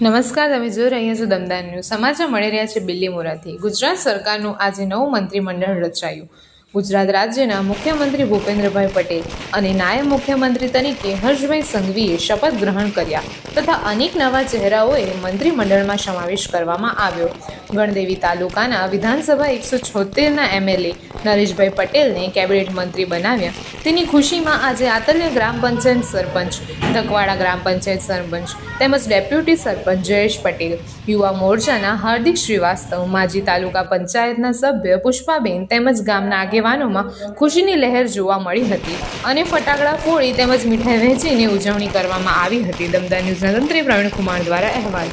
નમસ્કાર, તમે જોઈ રહ્યા છો દમદાર ન્યૂઝ. સમાચાર મળી રહ્યા છે બિલ્લી મોરાથી. ગુજરાત સરકારનું આજે નવું મંત્રીમંડળ રચાયું. ગુજરાત રાજ્યના મુખ્યમંત્રી ભૂપેન્દ્રભાઈ પટેલ અને નાયબ મુખ્યમંત્રી તરીકે હર્ષભાઈ સંઘવીએ શપથ ગ્રહણ કર્યા તથા અનેક નવા ચહેરાઓએ મંત્રીમંડળમાં સમાવેશ કરવામાં આવ્યો. ગણદેવી તાલુકાના વિધાનસભા એકસો છોતેરના એમએલએ નરેશભાઈ પટેલને કેબિનેટ મંત્રી બનાવ્યા. તેની ખુશીમાં આજે આતલ્ય ગ્રામ પંચાયત સરપંચ, ધકવાડા ગ્રામ પંચાયત સરપંચ તેમજ ડેપ્યુટી સરપંચ જયેશ પટેલ, યુવા મોરચાના હાર્દિક શ્રીવાસ્તવ, માજી તાલુકા પંચાયતના સભ્ય પુષ્પાબેન તેમજ ગામના આગેવાનોમાં ખુશીની લહેર જોવા મળી હતી અને ફટાકડા ફોડી તેમજ મીઠાઈ વહેંચીને ઉજવણી કરવામાં આવી હતી. દમદાર ન્યૂઝના તંત્રી પ્રવીણ કુમાર દ્વારા અહેવાલ